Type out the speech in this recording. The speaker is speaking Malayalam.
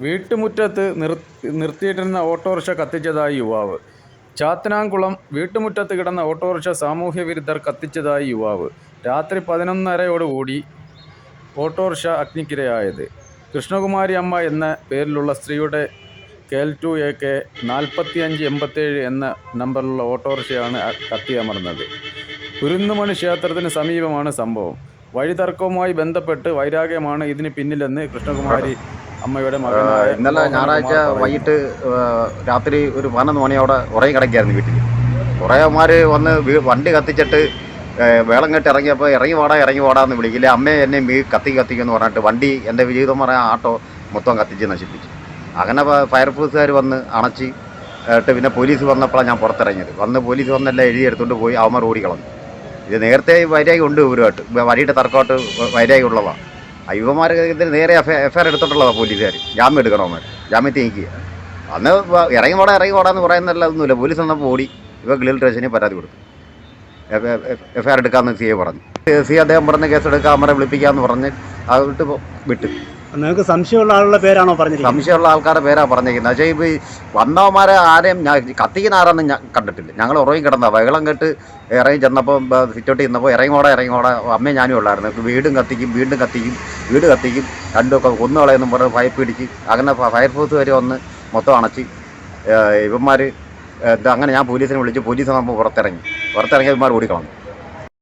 വീട്ടുമുറ്റത്ത് നിർ നിർത്തിയിട്ടിരുന്ന ഓട്ടോറിക്ഷ കത്തിച്ചതായി യുവാവ്. ചാത്തനാംകുളം വീട്ടുമുറ്റത്ത് കിടന്ന ഓട്ടോറിക്ഷ സാമൂഹ്യ വിരുദ്ധർ കത്തിച്ചതായി യുവാവ്. രാത്രി പതിനൊന്നരയോടുകൂടി ഓട്ടോറിക്ഷ അഗ്നിക്കിരയായത്. കൃഷ്ണകുമാരി അമ്മ എന്ന പേരിലുള്ള സ്ത്രീയുടെ കെൽ ടു എ കെ നാൽപ്പത്തിയഞ്ച് എൺപത്തേഴ് എന്ന നമ്പറിലുള്ള ഓട്ടോറിക്ഷയാണ് കത്തിയമർന്നത്. കുരുന്നുമണി ക്ഷേത്രത്തിന് സമീപമാണ് സംഭവം. വഴിതർക്കവുമായി ബന്ധപ്പെട്ട് വൈരാഗ്യമാണ് ഇതിന് പിന്നിലെന്ന് കൃഷ്ണകുമാരി അമ്മയുടെ മകനായ ഇന്നലെ ഞായറാഴ്ച. വൈകിട്ട് രാത്രി ഒരു പതിനൊന്ന് മണിയോടെ ഉറങ്ങി കിടക്കായിരുന്നു വീട്ടിൽ. കുറേമാർ വന്ന് വണ്ടി കത്തിച്ചിട്ട് വേളം കെട്ട് ഇറങ്ങിയപ്പോൾ ഇറങ്ങി വാടാ ഇറങ്ങി വാടാ എന്ന് വിളിക്കില്ല? അമ്മയെ എന്നെ മീ കത്തി കത്തിക്കുമെന്ന് പറഞ്ഞിട്ട് വണ്ടി എന്റെ ജീവിതം പറയാൻ ആട്ടോ മൊത്തം കത്തിച്ച് നശിപ്പിച്ചു. അങ്ങനെ ഫയർഫോഴ്സുകാർ വന്ന് അണച്ച് ഇട്ട് പിന്നെ പോലീസ് വന്നപ്പോഴാണ് ഞാൻ പുറത്തിറങ്ങിയത്. വന്ന് പോലീസ് വന്നെല്ലാം എഴുതി എടുത്തുകൊണ്ട് പോയി അവന്മാർ ഓടിക്കളഞ്ഞു. ഇത് നേരത്തെ വൈരാഗ്യം ഉണ്ട് ഇവരുമായിട്ട്. വരിയുടെ തർക്കമായിട്ട് വൈരാഗ്യം ഉള്ളതാണ് ഇതിന് നേരെ എഫ് എഫ് ഐ ആർ എടുത്തിട്ടുള്ളതാണ് പോലീസുകാർ. ജാമ്യം എടുക്കണോ അവന്മാർ ജാമ്യത്തിൽ നിൽക്കുക അന്ന് ഇറങ്ങി പോടാ ഇറങ്ങി പോടാന്ന് പറയുന്നതല്ല ഒന്നുമില്ല. പോലീസ് വന്നപ്പോൾ ഓടി ഇവ ഗ്ലിൽ സ്റ്റേഷനിൽ പരാതി കൊടുത്തു. എഫ് ഐ ആർ എടുക്കാമെന്ന് സി എ പറഞ്ഞു. സി അദ്ദേഹം പറഞ്ഞ കേസ് എടുക്കാൻ വിളിപ്പിക്കാമെന്ന് പറഞ്ഞ് അത് വിട്ട് വിട്ടു. നിങ്ങൾക്ക് സംശയമുള്ള ആളുടെ പേരാണോ പറഞ്ഞത് സംശയമുള്ള ആൾക്കാരുടെ പേരാ പറഞ്ഞിരിക്കുന്നത്. പക്ഷേ ഇപ്പോൾ വന്നവന്മാരെ ആരെയും ഞാൻ കത്തിക്കുന്ന ആരാന്ന് ഞാൻ കണ്ടിട്ടില്ല. ഞങ്ങൾ ഉറങ്ങി കിടന്ന വെള്ളം കെട്ട് ഇറങ്ങി ചെന്നപ്പോൾ സിറ്റോട്ട് ചെന്നപ്പോൾ ഇറങ്ങിയോടെ ഇറങ്ങിയോടെ അമ്മയും ഞാനും ഉള്ളായിരുന്നു. വീടും കത്തിക്കും വീണ്ടും കത്തിക്കും വീട് കത്തിക്കും. രണ്ടുമൊക്കെ കൊന്നുകളയെന്നും പറഞ്ഞ് ഫയർ പിടിച്ച്. അങ്ങനെ ഫയർഫോഴ്സ് വരെ വന്ന് മൊത്തം അണച്ച് ഇവന്മാർ അങ്ങനെ ഞാൻ പോലീസിനെ വിളിച്ച് പോലീസ് നമ്മൾ പുറത്തിറങ്ങി. പുറത്തിറങ്ങിയ ഇവന്മാർ ഓടിക്കളഞ്ഞു.